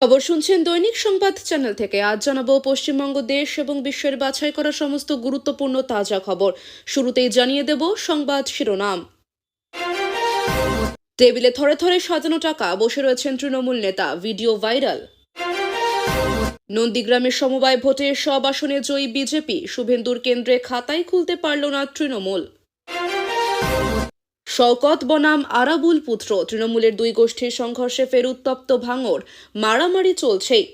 খবর শুনছেন দৈনিক সংবাদ চ্যানেল থেকে। আজ জানাব, পশ্চিমবঙ্গ দেশ এবং বিশ্বের বাছাই করা সমস্ত গুরুত্বপূর্ণ তাজা খবর। শুরুতেই জানিয়ে দেব সংবাদ শিরোনাম। টেবিলে থরে থরে সাজানো টাকা, বসে রয়েছেন তৃণমূল নেতা, ভিডিও ভাইরাল। নন্দীগ্রামের সমবায় ভোটে সব আসনে জয়ী বিজেপি, শুভেন্দুর কেন্দ্রে খাতাই খুলতে পারল না তৃণমূল। শওকত বনাম আরাবুল পুত্র, তৃণমূলের দুই গোষ্ঠীর সংঘর্ষে ফের উত্তপ্ত ভাঙর, মারামারি চলছেই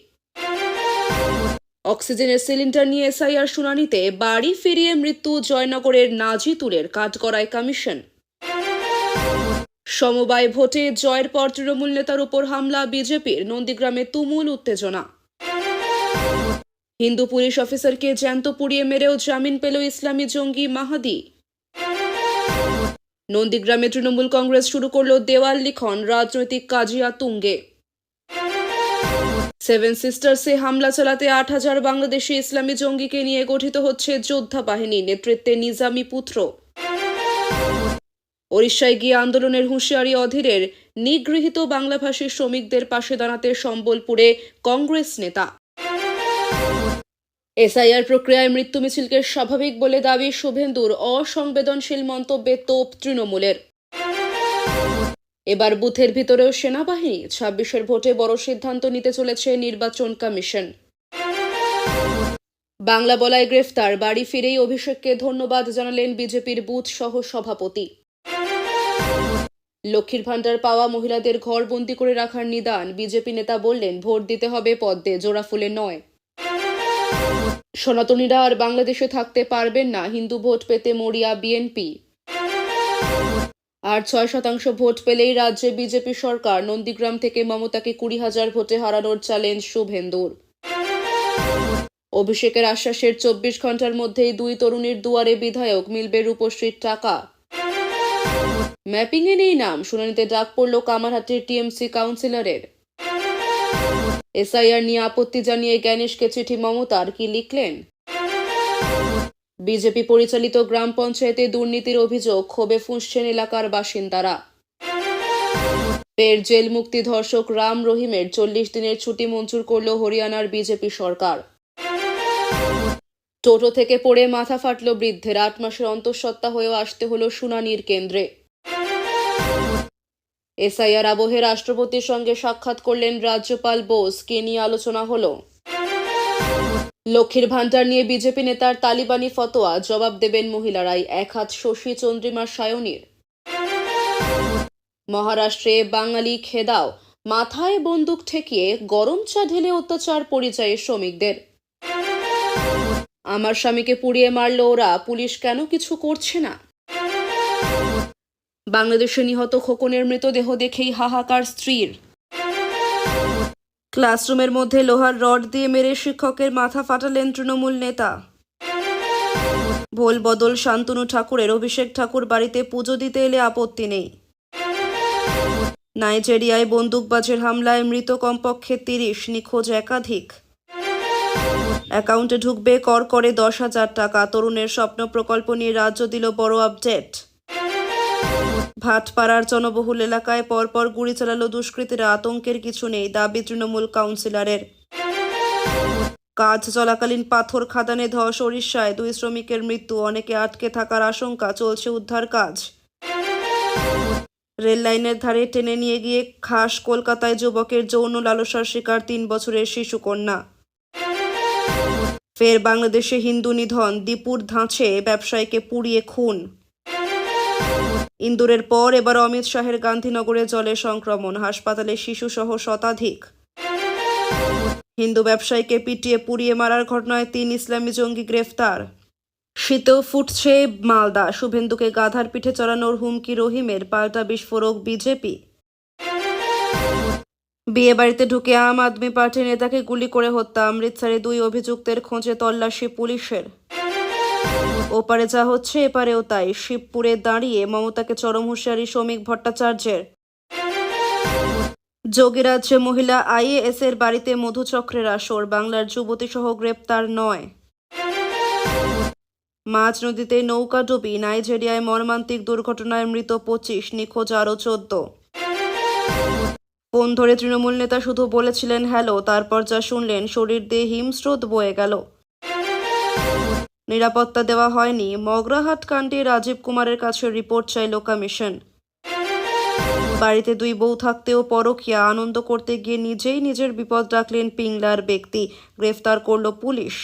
অক্সিজেনের সিলিন্ডার নিয়ে এসআইআর শুনানিতে বাড়ি ফিরিয়ে মৃত্যু জয়নগরের নাজিতুরের কাঠগড়ায় কমিশন। সমবায় ভোটে জয়ের পর তৃণমূল নেতার উপর হামলা, বিজেপির নন্দীগ্রামে তুমুল উত্তেজনা। হিন্দু পুলিশ অফিসারকে জ্যান্ত পুড়িয়ে মেরেও জামিন পেল ইসলামী জঙ্গি মাহাদি। নন্দীগ্রামে তৃণমূল কংগ্রেস শুরু করল দেওয়াল লিখন, রাজনৈতিক কাজিয়া তুঙ্গে। সেভেন সিস্টার্সে হামলা চালাতে আট হাজার বাংলাদেশি ইসলামী জঙ্গিকে নিয়ে গঠিত হচ্ছে যোদ্ধা বাহিনী, নেতৃত্বে নিজামি পুত্র। ওড়িশায় গিয়ে আন্দোলনের হুঁশিয়ারি অধীরের নিগৃহীত বাংলাভাষী শ্রমিকদের পাশে দাঁড়াতে সম্বলপুরে কংগ্রেস নেতা। এসআইআর প্রক্রিয়ায় মৃত্যু মিছিলকে স্বাভাবিক বলে দাবি শুভেন্দুর অসংবেদনশীল মন্তব্যে তোপ তৃণমূলের। এবার বুথের ভিতরেও সেনাবাহিনী ছাব্বিশের ভোটে বড় সিদ্ধান্ত নিতে চলেছে নির্বাচন কমিশন। বাংলা বলায় গ্রেফতার, বাড়ি ফিরেই অভিষেককে ধন্যবাদ জানালেন বিজেপির বুথ সহ সভাপতি লক্ষ্মীর ভাণ্ডার পাওয়া মহিলাদের ঘর বন্দি করে রাখার নিদান বিজেপি নেতা বললেন, ভোট দিতে হবে পদ্মে, জোড়া ফুলে নয়। সনাতনীরা আর বাংলাদেশে থাকতে পারবেন না। হিন্দু ভোট পেতে মরিয়া বিএনপি। আর ছয় শতাংশ ভোট পেলেই রাজ্যে বিজেপি সরকার। নন্দীগ্রাম থেকে মমতাকে কুড়ি হাজার ভোটে হারানোর চ্যালেঞ্জ শুভেন্দুর। অভিষেকের আশ্বাসের চব্বিশ ঘণ্টার মধ্যেই দুই তরুণীর দুয়ারে বিধায়ক মিলবে রূপশ্রীর টাকা। ম্যাপিংয়ে নেই নাম। শুনানিতে ডাক পড়ল কামারহাটির টিএমসি কাউন্সিলরের। এসআইআর নিয়ে আপত্তি জানিয়ে জ্ঞানেশকে চিঠি মমতার কি লিখলেন? বিজেপি পরিচালিত গ্রাম পঞ্চায়েতে দুর্নীতির অভিযোগ, ক্ষোভে ফুঁসছেন এলাকার বাসিন্দারা। ফের জেল মুক্তি ধর্ষক রাম রহিমের চল্লিশ দিনের ছুটি মঞ্জুর করল হরিয়ানার বিজেপি সরকার। টোটো থেকে পড়ে মাথা ফাটল বৃদ্ধের, আট মাসের অন্তঃসত্ত্বা হয়েও আসতে হলো শুনানির কেন্দ্রে। এসআইআর আবহে রাষ্ট্রপতির সঙ্গে সাক্ষাৎ করলেন রাজ্যপাল বোস। কে নিয়ে আলোচনা হলো? লক্ষ্মীর ভাণ্ডার নিয়ে বিজেপি নেতার তালিবানি ফতোয়া, জবাব দেবেন মহিলারাই। এক হাত শশী চন্দ্রিমা সায়নীর। মহারাষ্ট্রে বাঙালি খেদাও। মাথায় বন্দুক ঠেকিয়ে গরম চা ঢেলে অত্যাচার পরিচয়ে শ্রমিকদের। আমার স্বামীকে পুড়িয়ে মারল ওরা। পুলিশ কেন কিছু করছে না? বাংলাদেশে নিহত খোকনের মৃতদেহ দেখেই হাহাকার স্ত্রীর। ক্লাসরুমের মধ্যে লোহার রড দিয়ে মেরে শিক্ষকের মাথা ফাটালেন তৃণমূল নেতা। ভোল বদল শান্তনু ঠাকুরের অভিষেক ঠাকুর বাড়িতে পুজো দিতে এলে আপত্তি নেই। নাইজেরিয়ায় বন্দুকবাজের হামলায় মৃত কমপক্ষে তিরিশ, নিখোঁজ একাধিক। অ্যাকাউন্টে ঢুকবে কর করে দশ হাজার টাকা। তরুণের স্বপ্ন প্রকল্প নিয়ে রাজ্য দিল বড় আপডেট। ভাটপাড়ার জনবহুল এলাকায় পরপর গুলি চালালো দুষ্কৃতীরা। আতঙ্কের কিছু নেই, দাবি তৃণমূল কাউন্সিলরের। কাজ চলাকালীন পাথর খাদানে ধস ওড়িশায়, দুই শ্রমিকের মৃত্যু, অনেকে আটকে থাকার আশঙ্কা, চলছে উদ্ধার কাজ। রেল লাইনের ধারে টেনে নিয়ে গিয়ে খাস কলকাতায় যুবকের যৌন লালসার শিকার তিন বছরের শিশু কন্যা ফের বাংলাদেশে হিন্দু নিধন, দীপুর ধাঁচে ব্যবসায়ীকে পুড়িয়ে খুন। ইন্দুরের পর এবার অমিত শাহের গান্ধীনগরে জলে সংক্রমণ, হাসপাতালে শিশুসহ শতাধিক। হিন্দু ব্যবসায়ীকে পিটিয়ে পুড়িয়ে মারার ঘটনায় তিন ইসলামী জঙ্গি গ্রেফতার। শীতেও ফুটছে মালদা, শুভেন্দুকে গাধার পিঠে চড়ানোর হুমকি রহিমের, পাল্টা বিস্ফোরক বিজেপি। বিয়ে বাড়িতে ঢুকে আম আদমি পার্টির নেতাকে গুলি করে হত্যা, অমৃতসরে দুই অভিযুক্তের খোঁজে তল্লাশি পুলিশের। ওপারে যা হচ্ছে, এপারেও তাই। শিবপুরে দাঁড়িয়ে মমতাকে চরম হুঁশিয়ারি শ্রমিক ভট্টাচার্যের। যোগীরাজ্যে মহিলা আইএএস এর বাড়িতে মধুচক্রের আসর, বাংলার যুবতী সহ গ্রেপ্তার নয়। মাঝ নদীতে নৌকা ডুবি নাইজেরিয়ায় মর্মান্তিক দুর্ঘটনায় মৃত পঁচিশ, নিখোঁজ আরও চোদ্দ। ফোন ধরে তৃণমূল নেতা শুধু বলেছিলেন, হ্যালো, তারপর যা শুনলেন, শরীর দিয়ে হিমস্রোত বয়ে গেল। নিরাপত্তা দেওয়া হয়নি। মগরাহাট কাণ্ডে রাজীব কুমারের কাছে রিপোর্ট চাইল কমিশন বাড়িতে দুই বউ থাকতেও পরকিয়া, আনন্দ করতে গিয়ে নিজেই নিজের বিপদ রাখলেন পিংলার ব্যক্তি। গ্রেফতার করল পুলিশ।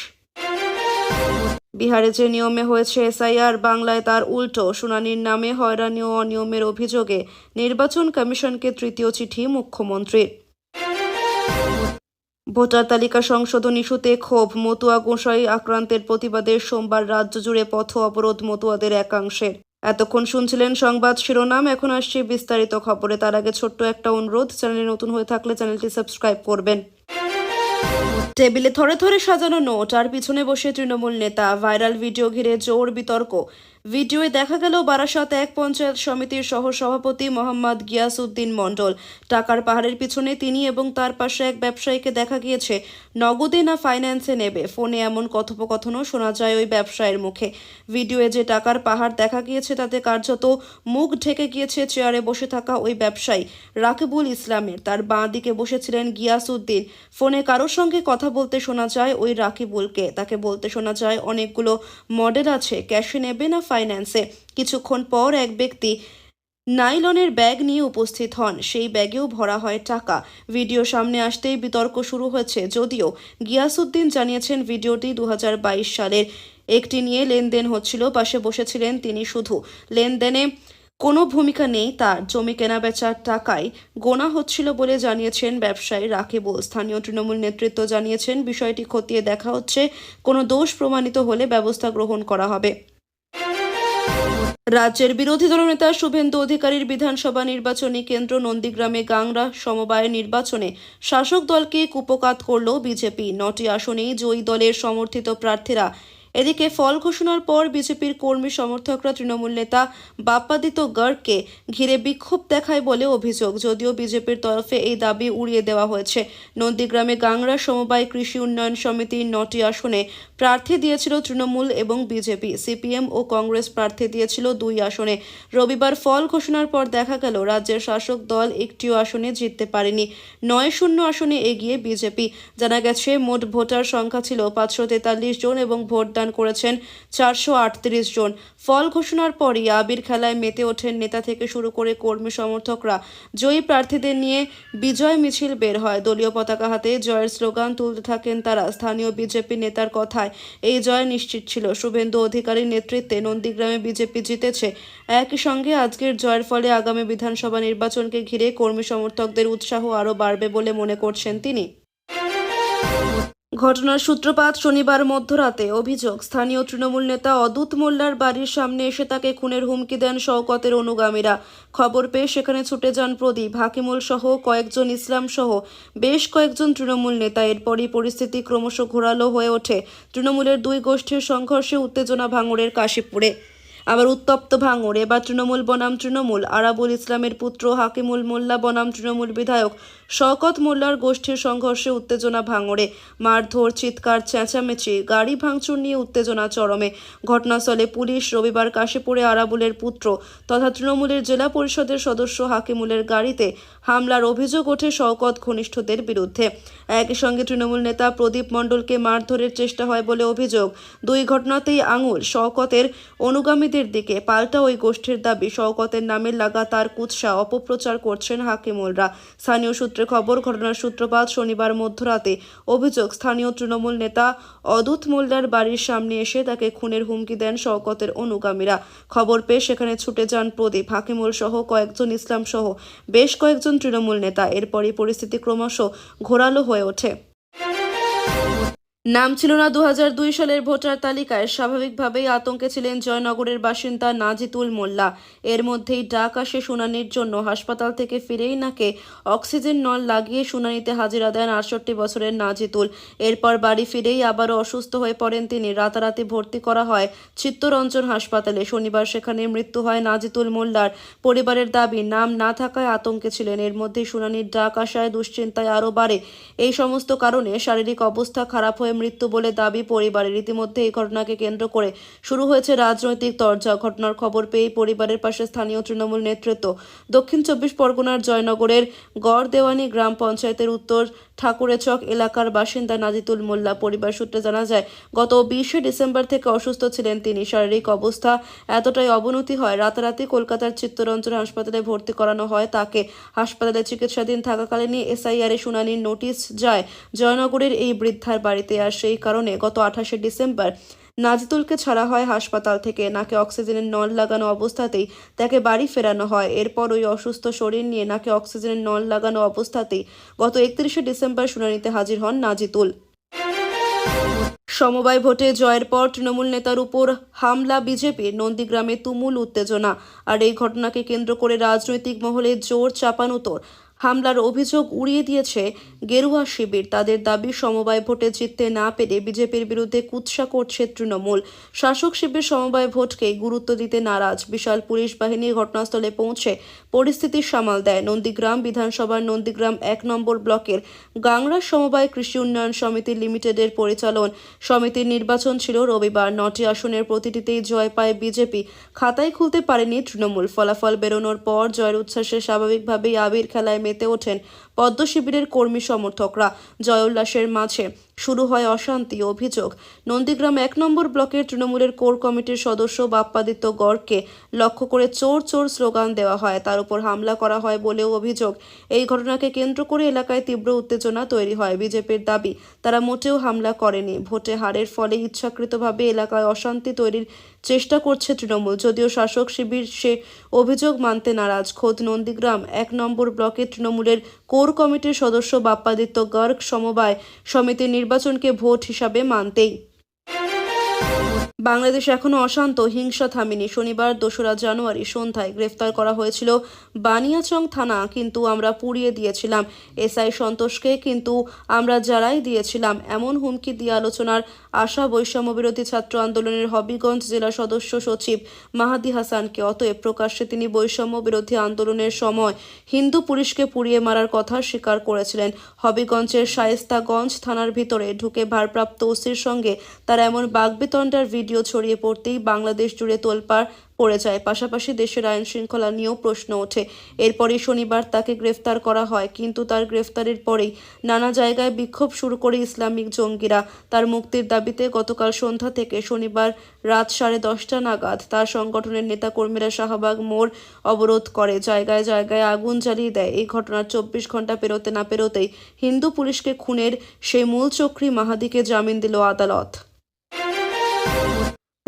বিহারে যে নিয়মে হয়েছে এসআইআর, বাংলায় তার উল্টো। শুনানির নামে হয়রানি ও অনিয়মের অভিযোগে নির্বাচন কমিশনকে তৃতীয় চিঠি মুখ্যমন্ত্রীর। ভোটার তালিকা সংশোধন ইস্যুতে ক্ষোভ, মতুয়া গোসাই আক্রান্তের প্রতিবাদে সোমবার রাজ্য জুড়ে পথ অবরোধ মতুয়াদের একাংশের এতক্ষণ শুনছিলেন সংবাদ শিরোনাম, এখন আসছে বিস্তারিত খবরে। তার আগে ছোট্ট একটা অনুরোধ, চ্যানেলে নতুন হয়ে থাকলে চ্যানেলটি সাবস্ক্রাইব করবেন। টেবিলে থরে থরে সাজানো নোট, আর পিছনে বসে তৃণমূল নেতা, ভাইরাল ভিডিও ঘিরে জোর বিতর্ক। ভিডিওয়ে দেখা গেল বারাসাত এক পঞ্চায়েত সমিতির সহ সভাপতি মোহাম্মদ গিয়াসউদ্দিন মণ্ডল। টাকার পাহাড়ের পিছনে তিনি এবং তার পাশে এক ব্যবসায়ীকে দেখা গিয়েছে। নগদে না ফাইন্যান্সে নেবে? ফোনে এমন কথোপকথনও শোনা যায় ওই ব্যবসায়ের মুখে। ভিডিওয়ে যে টাকার পাহাড় দেখা গিয়েছে তাতে কার্যত মুখ ঢেকে গিয়েছে চেয়ারে বসে থাকা ওই ব্যবসায়ী, রাকিবুল ইসলামের। তার বাঁ দিকে বসেছিলেন গিয়াসউদ্দিন। ফোনে কারোর সঙ্গে কথা বলতে শোনা যায় ওই রাকিবুলকে। তাকে বলতে শোনা যায়, অনেকগুলো মডেল আছে। ক্যাশে নেবে না ফাইন্যান্সে কিছুক্ষণ পর এক ব্যক্তি নাইলনের ব্যাগ নিয়ে উপস্থিত হন। সেই ব্যাগেও ভরা হয় টাকা। ভিডিও সামনে আসতেই বিতর্ক শুরু হয়েছে। যদিও গিয়াসউদ্দিন জানিয়েছেন, ভিডিওটি দু হাজার বাইশ সালের। একটি নিয়ে লেনদেন হচ্ছিল, পাশে বসেছিলেন তিনি শুধু। লেনদেনে কোনো ভূমিকা নেই তার। জমি কেনা বেচার টাকায় গোনা হচ্ছিল বলে জানিয়েছেন ব্যবসায়ী রাকিবুল। স্থানীয় তৃণমূল নেতৃত্ব জানিয়েছেন, বিষয়টি খতিয়ে দেখা হচ্ছে। কোনো দোষ প্রমাণিত হলে ব্যবস্থা গ্রহণ করা হবে। রাজ্যের বিরোধী দলনেতা শুভেন্দু অধিকারীর বিধানসভা নির্বাচনী কেন্দ্র নন্দীগ্রামে গাংরা সমবায় নির্বাচনে শাসক দলকে কুপকাত করল বিজেপি। নটি আসনেই জয়ী দলের সমর্থিত প্রার্থীরা এদিকে ফল ঘোষণার পর বিজেপির কর্মী সমর্থকরা তৃণমূল নেতা বাপ্পাদিত গড়কে ঘিরে বিক্ষোভ দেখায় বলে অভিযোগ, যদিও বিজেপির তরফে এই দাবি উড়িয়ে দেওয়া হয়েছে। নন্দীগ্রামে গাংরা সমবায় কৃষি উন্নয়ন সমিতির নটি আসনে প্রার্থী দিয়েছিল তৃণমূল এবং বিজেপি, সিপিএম ও কংগ্রেস প্রার্থী দিয়েছিল দুই আসনে। রবিবার ফল ঘোষণার পর দেখা গেল, রাজ্যের শাসক দল একটিও আসনে জিততে পারেনি। নয় শূন্য আসনে এগিয়ে বিজেপি। জানা গেছে, মোট ভোটার সংখ্যা ছিল পাঁচশো তেতাল্লিশ জন এবং ভোটদান করেছেন চারশো আটত্রিশ জন। ফল ঘোষণার পরই আবির খেলায় মেতে ওঠেন নেতা থেকে শুরু করে কর্মী সমর্থকরা। জয়ী প্রার্থীদের নিয়ে বিজয় মিছিল বের হয়। দলীয় পতাকা হাতে জয়ের স্লোগান তুলতে থাকেন তারা। স্থানীয় বিজেপি নেতার কথায় এই জয় নিশ্চিত ছিল। শুভেন্দু অধিকারীর নেতৃত্বে নন্দীগ্রামে বিজেপি জিতেছে। একই সঙ্গে আজকের জয়ের ফলে আগামী বিধানসভা নির্বাচনকে ঘিরে কর্মী সমর্থকদের উৎসাহ আরও বাড়বে বলে মনে করছেন তিনি। ঘটনার সূত্রপাত শনিবার মধ্যরাতে অভিযোগ, স্থানীয় তৃণমূল নেতা অদূত মোল্লার বাড়ির সামনে এসে তাকে খুনের হুমকি দেন শওকতের অনুগামীরা। খবর পেয়ে সেখানে ছুটে যান প্রদীপ, হাকিমুল সহ কয়েকজন ইসলাম সহ বেশ কয়েকজন তৃণমূল নেতা। এরপরই পরিস্থিতি ক্রমশ ঘোরালো হয়ে ওঠে। তৃণমূলের দুই গোষ্ঠীর সংঘর্ষে উত্তেজনা ভাঙড়ের কাশীপুরে। আবার উত্তপ্ত ভাঙড়, এবার তৃণমূল বনাম তৃণমূল, আরাবুল ইসলামের পুত্র হাকিমুল মোল্লা বনাম তৃণমূল বিধায়ক শওকত মোল্লার গোষ্ঠীর সংঘর্ষে উত্তেজনা ভাঙড়ে। মারধর, চিৎকার, চেঁচামেচি, গাড়ি ভাঙচুর নিয়ে উত্তেজনা চরমে। ঘটনাস্থলে পুলিশ রবিবার কাশীপুরে আরাবুলের পুত্র তথা তৃণমূলের জেলা পরিষদের সদস্য হাকিমুলের গাড়িতে হামলার অভিযোগ ওঠে শওকত ঘনিষ্ঠদের বিরুদ্ধে। একই সঙ্গে তৃণমূল নেতা প্রদীপ মণ্ডলকে মারধরের চেষ্টা হয় বলে অভিযোগ। দুই ঘটনাতেই আঙুল শওকতের অনুগামীদের দিকে। পাল্টা ওই গোষ্ঠীর দাবি, শওকতের নামে লাগাতার কুৎসা, অপপ্রচার করছেন হাকিমুলরা। স্থানীয় সূত্রে খবর, ঘটনার সূত্রপাত শনিবার মধ্যরাতে। অভিযোগ, স্থানীয় তৃণমূল নেতা অদূত মোল্লার বাড়ির সামনে এসে তাকে খুনের হুমকি দেন শওকতের অনুগামীরা। খবর পেয়ে সেখানে ছুটে যান প্রদীপ হাকিমুল সহ কয়েকজন ইসলাম সহ বেশ কয়েকজন তৃণমূল নেতা। এরপরই পরিস্থিতি ক্রমশ ঘোরালো হয়ে ওঠে। নাম ছিল না দু সালের ভোটার তালিকায়। স্বাভাবিকভাবেই আতঙ্কে ছিলেন জয়নগরের বাসিন্দা নাজিতুল মোল্লা। এর মধ্যেই ডাক আসে শুনানির জন্য। হাসপাতাল থেকে ফিরেই নাকে অক্সিজেন নল লাগিয়ে শুনানিতে হাজিরা দেন আটষট্টি বছরের নাজিতুল। এরপর বাড়ি ফিরেই আবারও অসুস্থ হয়ে পড়েন তিনি। রাতারাতি ভর্তি করা হয় চিত্তরঞ্জন হাসপাতালে। শনিবার সেখানে মৃত্যু হয় নাজিতুল মোল্লার। পরিবারের দাবি, নাম না থাকায় আতঙ্কে ছিলেন। এর মধ্যেই শুনানির ডাক আসায় দুশ্চিন্তায় আরও বাড়ে। এই সমস্ত কারণে শারীরিক অবস্থা খারাপ হয়ে হয়ে মৃত্যু বলে দাবি পরিবারের। ইতিমধ্যে এই ঘটনাকে কেন্দ্র করে শুরু হয়েছে রাজনৈতিক তর্জা। ঘটনার খবর পেয়ে পরিবারের পাশে স্থানীয় তৃণমূল নেতৃত্ব। দক্ষিণ চব্বিশ পরগনার জয়নগরের গড় দেওয়ানি গ্রাম পঞ্চায়েতের উত্তর ঠাকুরেচক এলাকার বাসিন্দা নাজিতুল মোল্লা পরিবার সূত্রে জানা যায়, গত বিশে ডিসেম্বর থেকে অসুস্থ ছিলেন তিনি। শারীরিক অবস্থা এতটাই অবনতি হয়, রাতারাতি কলকাতার চিত্তরঞ্জন হাসপাতালে ভর্তি করানো হয় তাকে। হাসপাতালে চিকিৎসাধীন থাকাকালীনই এসআইআর শুনানির নোটিশ যায়, জয়নগরের এই বৃদ্ধার বাড়িতে। আর সেই কারণে গত আঠাশে ডিসেম্বর নাজিতুলকে ছাড়া হয় হাসপাতাল থেকে। নাকে অক্সিজেনের নল লাগানো অবস্থাতেই তাকে বাড়ি ফেরানো হয়। এরপর ওই অসুস্থ শরীর নিয়ে নাকে অক্সিজেনের নল লাগানো অবস্থাতেই গত একত্রিশে ডিসেম্বর শুনানিতে হাজির হন নাজিতুল। সমবায় ভোটে জয়ের পর তৃণমূল নেতার উপর হামলা বিজেপির নন্দীগ্রামে তুমুল উত্তেজনা। আর এই ঘটনাকে কেন্দ্র করে রাজনৈতিক মহলে জোর চাপানুতর। হামলার অভিযোগ উড়িয়ে দিয়েছে গেরুয়া শিবির। তাদের দাবি, সমবায় ভোটে জিততে না পেরে বিজেপির বিরুদ্ধে কুৎসা করছে তৃণমূল। শাসক শিবির সমবায় ভোটকে গুরুত্ব দিতে নারাজ। বিশাল পুলিশ বাহিনী ঘটনাস্থলে পৌঁছে পরিস্থিতি সামাল দেয়। নন্দীগ্রাম বিধানসভার নন্দীগ্রাম এক নম্বর ব্লকের গাংরা সমবায় কৃষি উন্নয়ন সমিতি লিমিটেডের পরিচালন সমিতির নির্বাচন ছিল রবিবার। নটি আসনের প্রতিটিতেই জয় পায় বিজেপি। খাতায় খুলতে পারেনি তৃণমূল। ফলাফল বেরোনোর পর জয়ের উচ্ছ্বাসে স্বাভাবিকভাবেই আবির খেলায় মেতে ওঠেন পদ্ম শিবিরের কর্মী সমর্থকরা জয় উল্লাসের মাঝে শুরু হয় অশান্তি অভিযোগ। নন্দীগ্রাম এক নম্বর ব্লকের তৃণমূলের কোর কমিটির সদস্য বাপ্পাদিত্য গড়কে লক্ষ্য করে চোর চোর স্লোগান দেওয়া হয়। তার উপর হামলা করা হয় বলেও অভিযোগ। এই ঘটনাকে কেন্দ্র করে এলাকায় তীব্র উত্তেজনা তৈরি হয়। বিজেপির দাবি, তারা মোটেও হামলা করেনি। ভোটে হারের ফলে ইচ্ছাকৃতভাবে এলাকায় অশান্তি তৈরির চেষ্টা করছে তৃণমূল। যদিও শাসক শিবির সে অভিযোগ মানতে নারাজ। খোদ নন্দীগ্রাম, এক নম্বর ব্লকের তৃণমূলের কোর কমিটির সদস্য বাপ্পাদিত্য গর্গ সমবায় সমিতির নির্বাচনকে ভোট হিসাবে মানতেই। বাংলাদেশ এখনও অশান্ত, হিংসা থামেনি। শনিবার দোসরা জানুয়ারি সন্ধ্যায় গ্রেফতার করা হয়েছিল বানিয়াচং থানা, কিন্তু আমরা পুড়িয়ে দিয়েছিলাম। এসআই সন্তোষকে কিন্তু আমরা যারাই দিয়েছিলাম। এমন হুমকি দিয়ে আলোচনার আশা বৈষম্য বিরোধী ছাত্র আন্দোলনের হবিগঞ্জ জেলা সদস্য সচিব মাহাদি হাসানকে অতএব প্রকাশ্যে তিনি বৈষম্য বিরোধী আন্দোলনের সময় হিন্দু পুলিশকে পুড়িয়ে মারার কথা স্বীকার করেছিলেন। হবিগঞ্জের শায়েস্তাগঞ্জ থানার ভিতরে ঢুকে ভারপ্রাপ্ত ওসির সঙ্গে তার এমন বাগবিতণ্ডার ভিডিও ছড়িয়ে পড়তেই বাংলাদেশ জুড়ে তোলপাড় পড়ে যায়। পাশাপাশি দেশের আইন শৃঙ্খলা নিয়েও প্রশ্ন ওঠে। এরপরই শনিবার তাকে গ্রেফতার করা হয়, কিন্তু তার গ্রেফতারের পরেই নানা জায়গায় বিক্ষোভ শুরু করে ইসলামিক জঙ্গিরা। তার মুক্তির দাবিতে গতকাল সন্ধ্যা থেকে শনিবার রাত সাড়ে দশটা নাগাদ তার সংগঠনের নেতাকর্মীরা শাহবাগ মোড় অবরোধ করে। জায়গায় জায়গায় আগুন জ্বালিয়ে দেয়। এই ঘটনার চব্বিশ ঘণ্টা পেরোতে না পেরোতেই হিন্দু পুলিশকে খুনের সেই মূল চক্রী মাহাদিকে জামিন দিল আদালত।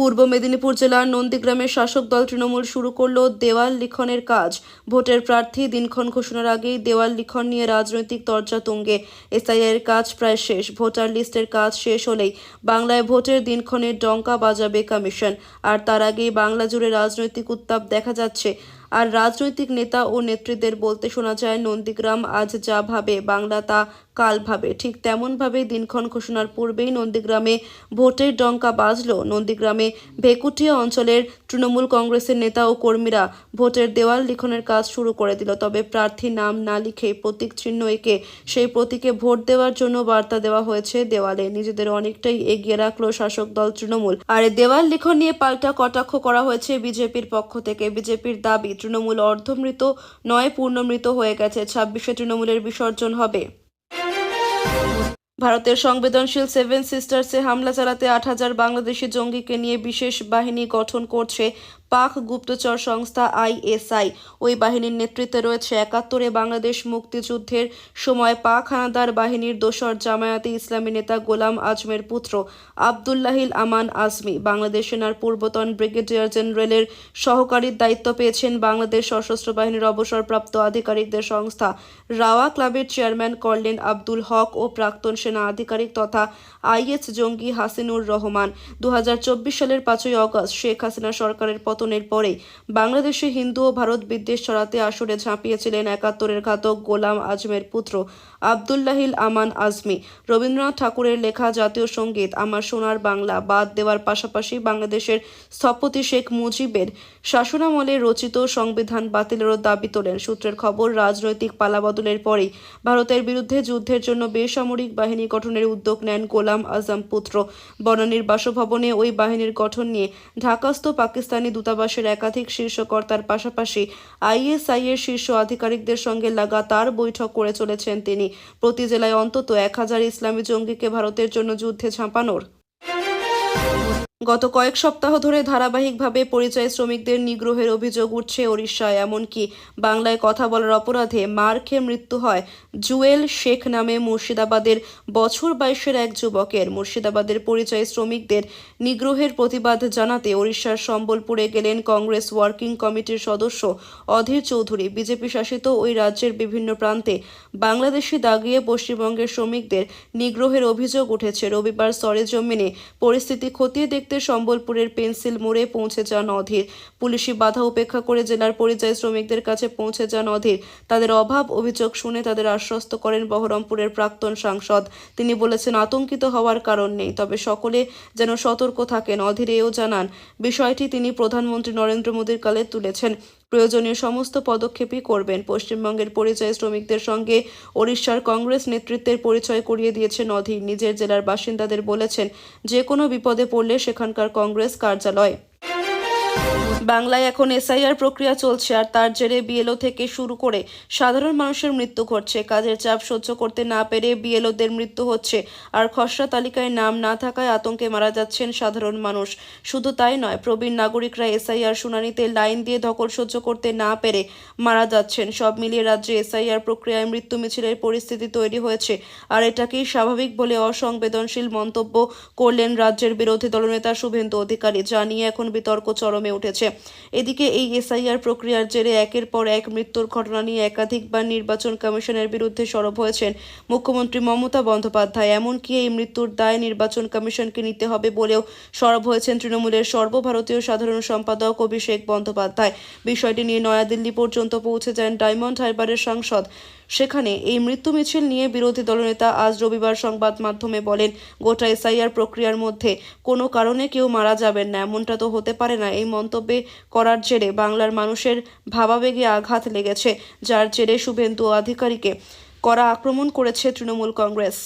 পূর্ব মেদিনীপুর জেলার নন্দীগ্রামের শাসক দল তৃণমূল শুরু করল দেওয়াল লিখনের কাজ। ভোটের প্রার্থী দিনক্ষণ ঘোষণার আগেই দেওয়াল লিখন নিয়ে রাজনৈতিক তর্জা তুঙ্গে। এসআইআর কাজ প্রায় শেষ, ভোটার লিস্টের কাজ শেষ হলেই বাংলায় ভোটের দিনক্ষণের ডঙ্কা বাজাবে কমিশন। আর তার আগেই বাংলা জুড়ে রাজনৈতিক উত্তাপ দেখা যাচ্ছে। আর রাজনৈতিক নেতা ও নেত্রীদের বলতে শোনা যায়, নন্দীগ্রাম আজ যা ভাবে, বাংলা তা কাল ভাবে ঠিক তেমনভাবে দিনক্ষণ ঘোষণার পূর্বেই নন্দীগ্রামে ভোটের ডঙ্কা বাজল। নন্দীগ্রামে ভেকুটিয়া অঞ্চলের তৃণমূল কংগ্রেসের নেতা ও কর্মীরা ভোটের দেওয়াল লিখনের কাজ শুরু করে দিল। তবে প্রার্থী নাম না লিখে প্রতীক চিহ্ন এঁকে সেই প্রতীকে ভোট দেওয়ার জন্য বার্তা দেওয়া হয়েছে দেওয়ালে। নিজেদের অনেকটাই এগিয়ে রাখল শাসক দল তৃণমূল। আর দেওয়াল লিখন নিয়ে পাল্টা কটাক্ষ করা হয়েছে বিজেপির পক্ষ থেকে। বিজেপির দাবি, তৃণমূল অর্ধমৃত নয়, পূর্ণমৃত হয়ে গেছে। ছাব্বিশে তৃণমূলের বিসর্জন হবে। ভারতের সংবেদনশীল সেভেন সিস্টার্সে হামলা চালাতে আট হাজার বাংলাদেশি জঙ্গিকে নিয়ে বিশেষ বাহিনী গঠন করছে পাক গুপ্তচর সংস্থা আইএসআই। ওই বাহিনীর নেতৃত্বে রয়েছে একাত্তরে বাংলাদেশ মুক্তিযুদ্ধের সময় পাক হানাদার বাহিনীর দোসর জামায়াতে ইসলামী নেতা গোলাম আজমের পুত্র আবদুল্লাহিল আমান আজমি। বাংলাদেশ সেনার পূর্বতন ব্রিগেডিয়ার জেনারেলের সহকারীর দায়িত্ব পেয়েছেন বাংলাদেশ সশস্ত্র বাহিনীর অবসরপ্রাপ্ত আধিকারিকদের সংস্থা। রাওয়া ক্লাবের চেয়ারম্যান করলেন আব্দুল হক ও প্রাক্তন সেনা আধিকারিক তথা আইএস জঙ্গি হাসিনুর রহমান। দু হাজার চব্বিশ সালের পাঁচই অগস্ট শেখ হাসিনা সরকারের পতন পতনের পরেই বাংলাদেশে হিন্দু ও ভারত বিদ্বেষ ছড়াতে আসরে ঝাঁপিয়েছিলেন একাত্তরের ঘাতক গোলাম আজমের পুত্র আবদুল্লাহিল আমান আজমি। রবীন্দ্রনাথ ঠাকুরের লেখা জাতীয় সংগীত আমার সোনার বাংলা বাদ দেওয়ার পাশাপাশি বাংলাদেশের স্থপতি শেখ মুজিবের শাসনামলে রচিত সংবিধান বাতিলেরও দাবি তোলেন। সূত্রের খবর, রাজনৈতিক পালাবদলের পরেই ভারতের বিরুদ্ধে যুদ্ধের জন্য বেসামরিক বাহিনী গঠনের উদ্যোগ নেন গোলাম আজম পুত্র। বনানীর বাসভবনে ওই বাহিনীর গঠন নিয়ে ঢাকাস্থ পাকিস্তানি দূতাবাসের একাধিক শীর্ষকর্তার পাশাপাশি আইএসআই এর শীর্ষ আধিকারিকদের সঙ্গে লাগাতার বৈঠক করে চলেছেন তিনি। প্রতি জেলায় অন্তত এক হাজার ইসলামী জঙ্গিকে ভারতের জন্য যুদ্ধে ঝাঁপানোর গত কয়েক সপ্তাহ ধরে ধারাবাহিকভাবে পরিচয় শ্রমিকদের নিগ্রহের অভিযোগ উঠছে ওড়িশায়, এমনকি বাংলায় কথা বলার অপরাধে মার খেয়ে মৃত্যু হয় জুয়েল শেখ নামে মুর্শিদাবাদের বছর বাইশের এক যুবকের। মুর্শিদাবাদের পরিচয় শ্রমিকদের নিগ্রহের প্রতিবাদ জানাতে ওড়িশার সম্বলপুরে গেলেন কংগ্রেস ওয়ার্কিং কমিটির সদস্য অধীর চৌধুরী। বিজেপি শাসিত ওই রাজ্যের বিভিন্ন প্রান্তে বাংলাদেশি দাগিয়ে পশ্চিমবঙ্গের শ্রমিকদের নিগ্রহের অভিযোগ উঠেছে। রবিবার সরেজমিনে পরিস্থিতি খতিয়ে দেখতে সম্বলপুরের পেন্সিল মোড়ে পৌঁছে যান অধীর। পুলিশি বাধা উপেক্ষা করে জেলার পরিযায়ী শ্রমিকদের কাছে পৌঁছে যান অধীর। তাদের অভাব অভিযোগ শুনে তাদের আশ্বস্ত করেন বহরমপুরের প্রাক্তন সাংসদ। তিনি বলেছেন, আতঙ্কিত হওয়ার কারণ নেই, তবে সকলে যেন সতর্ক থাকেন। অধীর এও জানান, বিষয়টি তিনি প্রধানমন্ত্রী নরেন্দ্র মোদীর কালে তুলেছেন। প্রয়োজনীয় সমস্ত পদক্ষেপই করবেন। পশ্চিমবঙ্গের পরিচয় শ্রমিকদের সঙ্গে ওড়িশার কংগ্রেস নেতৃত্বের পরিচয় করিয়ে দিয়েছে অধীর। নিজের জেলার বাসিন্দাদের বলেছেন, যে কোনো বিপদে পড়লে সেখানকার কংগ্রেস কার্যালয়। বাংলায় এখন এসআইআর প্রক্রিয়া চলছে আর তার জেরে বিএলও থেকে শুরু করে সাধারণ মানুষের মৃত্যু ঘটছে। কাজের চাপ সহ্য করতে না পেরে বিএলওদের মৃত্যু হচ্ছে আর খসড়া তালিকায় নাম না থাকায় আতঙ্কে মারা যাচ্ছেন সাধারণ মানুষ। শুধু তাই নয়, প্রবীণ নাগরিকরা এসআইআর শুনানিতে লাইন দিয়ে ধকল সহ্য করতে না পেরে মারা যাচ্ছেন। সব মিলিয়ে রাজ্যে এসআইআর প্রক্রিয়ায় মৃত্যু মিছিলের পরিস্থিতি তৈরি হয়েছে আর এটাকেই স্বাভাবিক বলে অসংবেদনশীল মন্তব্য করলেন রাজ্যের বিরোধী দলনেতা শুভেন্দু অধিকারী, যা নিয়ে এখন বিতর্ক চরমে উঠেছে। এদিকে এই এসআইআর প্রক্রিয়ার জেরে একের পর এক মৃত্যুর ঘটনা নিয়ে একাধিকবার নির্বাচন কমিশনের বিরুদ্ধে সরব হয়েছেন মুখ্যমন্ত্রী মমতা বন্দ্যোপাধ্যায়। এমনকি এই মৃত্যুর দায় নির্বাচন কমিশনকে নিতে হবে বলেও সরব হয়েছেন তৃণমূলের সর্বভারতীয় সাধারণ সম্পাদক অভিষেক বন্দ্যোপাধ্যায়। বিষয়টি নিয়ে নয়াদিল্লি পর্যন্ত পৌঁছে যান ডায়মন্ড হারবারের সাংসদ সেখানে এই মৃত্যু মিছিল নিয়ে বিরোধী দলনেতা আজ রবিবার সংবাদ মাধ্যমে বলেন, গোটা এসআইআর প্রক্রিয়ার মধ্যে কোনো কারণে কেউ মারা যাবেন না, এমনটা তো হতে পারে না। এই মন্তব্যে করার জেরে বাংলার মানুষের ভাবাবেগে আঘাত লেগেছে, যার জেরে শুভেন্দু আধিকারিকে করা আক্রমণ করেছে তৃণমূল কংগ্রেস।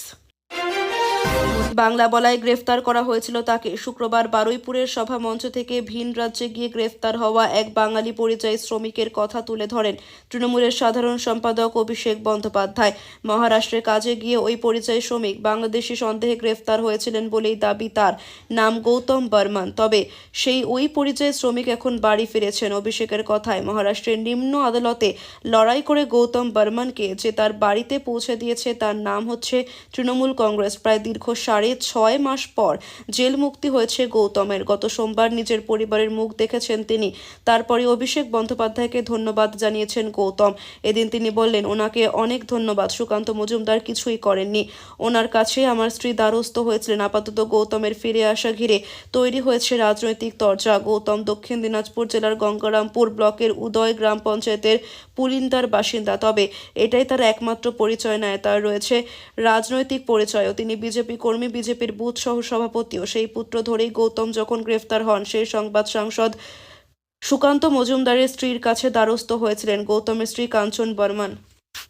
বাংলা বলায় গ্রেফতার করা হয়েছিল তাকে। শুক্রবার বারুইপুরের সভা মঞ্চ থেকে ভিন রাজ্যে গিয়ে গ্রেফতার হওয়া এক বাঙালি পরিযায়ী শ্রমিকের কথা তুলে ধরেন তৃণমূলের সাধারণ সম্পাদক অভিষেক বন্দ্যোপাধ্যায়। মহারাষ্ট্রে কাজে গিয়ে ওই পরিযায়ী শ্রমিক বাংলাদেশি সন্দেহে গ্রেফতার হয়েছিলেন বলেই দাবি তার নাম গৌতম বর্মান। তবে সেই ওই পরিযায়ী শ্রমিক এখন বাড়ি ফিরেছেন অভিষেকের কথায়। মহারাষ্ট্রের নিম্ন আদালতে লড়াই করে গৌতম বর্মনকে যে তার বাড়িতে পৌঁছে দিয়েছে তার নাম হচ্ছে তৃণমূল কংগ্রেস। প্রায় দীর্ঘ সাড়ে ছয় মাস পর জেল মুক্তি হয়েছে গৌতমের। গত সোমবার নিজের পরিবারের মুখ দেখেছেন তিনি। তারপরে অভিষেক বন্দ্যোপাধ্যায়কে ধন্যবাদ জানিয়েছেন গৌতম। এদিন তিনি বললেন, ওনাকে অনেক ধন্যবাদ, সুকান্ত মজুমদার কিছুই করেননি। ওনার কাছে আমার স্ত্রী দ্বারস্থ হয়েছিলেন। আপাতত গৌতমের ফিরে আসা ঘিরে তৈরি হয়েছে রাজনৈতিক তরজা গৌতম দক্ষিণ দিনাজপুর জেলার গঙ্গারামপুর ব্লকের উদয় গ্রাম পঞ্চায়েতের পুলিন্দার বাসিন্দা। তবে এটাই তার একমাত্র পরিচয় নয়, তার রয়েছে রাজনৈতিক পরিচয়ও। তিনি বিজেপি কর্মী, বিজেপির বুথ সহ সভাপতিও। সেই পুত্র ধরেই গৌতম যখন গ্রেফতার হন, সেই সংবাদ সাংসদ সুকান্ত মজুমদারের স্ত্রীর কাছে দ্বারস্থ হয়েছিলেন গৌতমের স্ত্রী কাঞ্চন বর্মন।